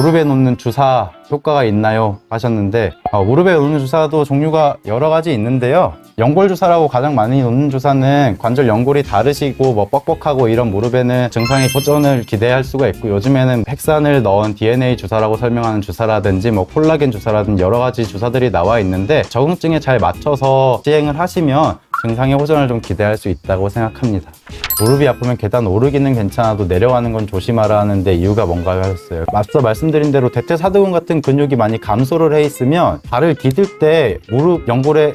무릎에 놓는 주사 효과가 있나요? 하셨는데 어, 무릎에 놓는 주사도 종류가 여러 가지 있는데요. 연골 주사라고 가장 많이 놓는 주사는 관절 연골이 다르시고 뭐 뻑뻑하고 이런 무릎에는 증상의 호전을 기대할 수가 있고 요즘에는 핵산을 넣은 DNA 주사라고 설명하는 주사라든지 뭐 콜라겐 주사라든지 여러 가지 주사들이 나와 있는데 적응증에 잘 맞춰서 시행을 하시면 증상의 호전을 좀 기대할 수 있다고 생각합니다. 무릎이 아프면 계단 오르기는 괜찮아도 내려가는 건 조심하라는데 이유가 뭔가요 하셨어요. 앞서 말씀드린 대로 대퇴사두근 같은 근육이 많이 감소를 해 있으면 발을 디딜 때 무릎 연골에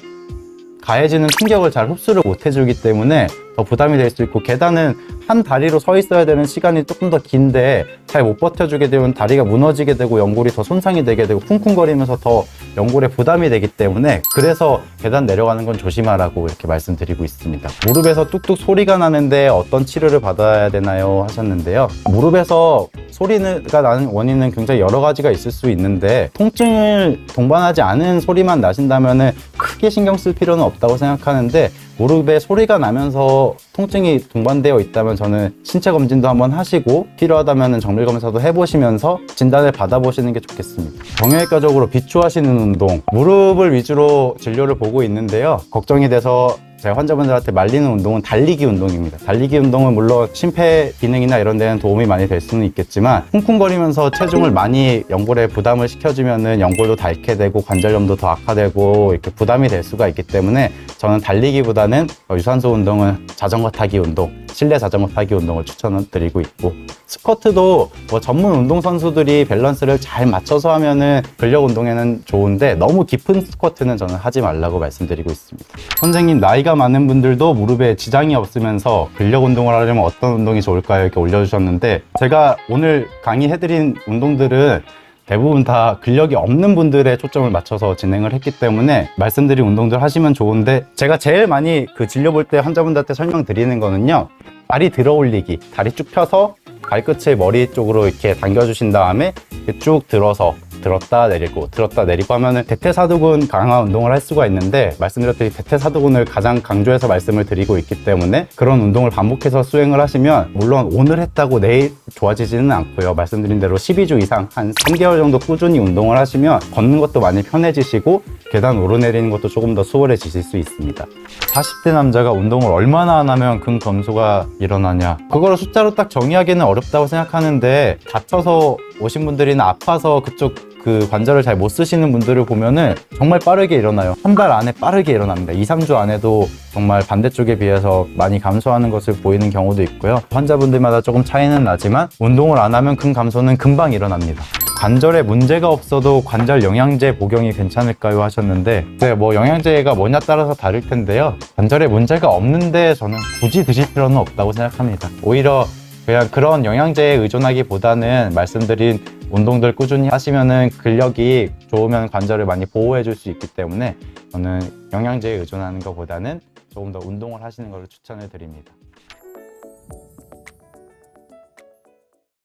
가해지는 충격을 잘 흡수를 못 해주기 때문에 더 부담이 될 수 있고 계단은 한 다리로 서 있어야 되는 시간이 조금 더 긴데 잘 못 버텨주게 되면 다리가 무너지게 되고 연골이 더 손상이 되게 되고 쿵쿵거리면서 더 연골에 부담이 되기 때문에 그래서 계단 내려가는 건 조심하라고 이렇게 말씀드리고 있습니다. 무릎에서 뚝뚝 소리가 나는데 어떤 치료를 받아야 되나요 하셨는데요. 무릎에서 소리가 나는 원인은 굉장히 여러 가지가 있을 수 있는데 통증을 동반하지 않은 소리만 나신다면 크게 신경 쓸 필요는 없다고 생각하는데 무릎에 소리가 나면서 통증이 동반되어 있다면 저는 신체 검진도 한번 하시고 필요하다면 정밀 검사도 해보시면서 진단을 받아보시는 게 좋겠습니다. 정형외과적으로 비추하시는 운동, 무릎을 위주로 진료를 보고 있는데요. 걱정이 돼서 제 환자분들한테 말리는 운동은 달리기 운동입니다. 달리기 운동은 물론 심폐 기능이나 이런 데는 도움이 많이 될 수는 있겠지만 쿵쿵거리면서 체중을 많이 연골에 부담을 시켜주면은 연골도 닳게 되고 관절염도 더 악화되고 이렇게 부담이 될 수가 있기 때문에 저는 달리기보다는 유산소 운동은 자전거 타기 운동, 실내 자전거 타기 운동을 추천드리고 있고 스쿼트도 뭐 전문 운동 선수들이 밸런스를 잘 맞춰서 하면은 근력 운동에는 좋은데 너무 깊은 스쿼트는 저는 하지 말라고 말씀드리고 있습니다. 선생님 나이가 많은 분들도 무릎에 지장이 없으면서 근력 운동을 하려면 어떤 운동이 좋을까요? 이렇게 올려주셨는데 제가 오늘 강의해드린 운동들은 대부분 다 근력이 없는 분들의 초점을 맞춰서 진행을 했기 때문에 말씀드린 운동들 하시면 좋은데 제가 제일 많이 그 진료 볼 때 환자분들한테 설명드리는 거는요 다리 들어 올리기 다리 쭉 펴서 발끝을 머리 쪽으로 이렇게 당겨주신 다음에 쭉 들어서 들었다 내리고 들었다 내리고 하면은 대퇴사두근 강화 운동을 할 수가 있는데 말씀드렸듯이 대퇴사두근을 가장 강조해서 말씀을 드리고 있기 때문에 그런 운동을 반복해서 수행을 하시면 물론 오늘 했다고 내일 좋아지지는 않고요. 말씀드린 대로 12주 이상 한 3개월 정도 꾸준히 운동을 하시면 걷는 것도 많이 편해지시고 계단 오르내리는 것도 조금 더 수월해지실 수 있습니다. 40대 남자가 운동을 얼마나 안 하면 근검소가 일어나냐. 그거를 숫자로 딱 정의하기는 어렵다고 생각하는데 다쳐서 오신 분들이나 아파서 그쪽 그 관절을 잘 못 쓰시는 분들을 보면은 정말 빠르게 일어나요. 한 달 안에 빠르게 일어납니다. 2, 3주 안에도 정말 반대쪽에 비해서 많이 감소하는 것을 보이는 경우도 있고요. 환자분들마다 조금 차이는 나지만 운동을 안 하면 근 감소는 금방 일어납니다. 관절에 문제가 없어도 관절 영양제 복용이 괜찮을까요 하셨는데 네, 뭐 영양제가 뭐냐 따라서 다를 텐데요. 관절에 문제가 없는데 저는 굳이 드실 필요는 없다고 생각합니다. 오히려 그냥 그런 영양제에 의존하기보다는 말씀드린 운동들 꾸준히 하시면은 근력이 좋으면 관절을 많이 보호해 줄 수 있기 때문에 저는 영양제에 의존하는 것보다는 조금 더 운동을 하시는 것을 추천을 드립니다.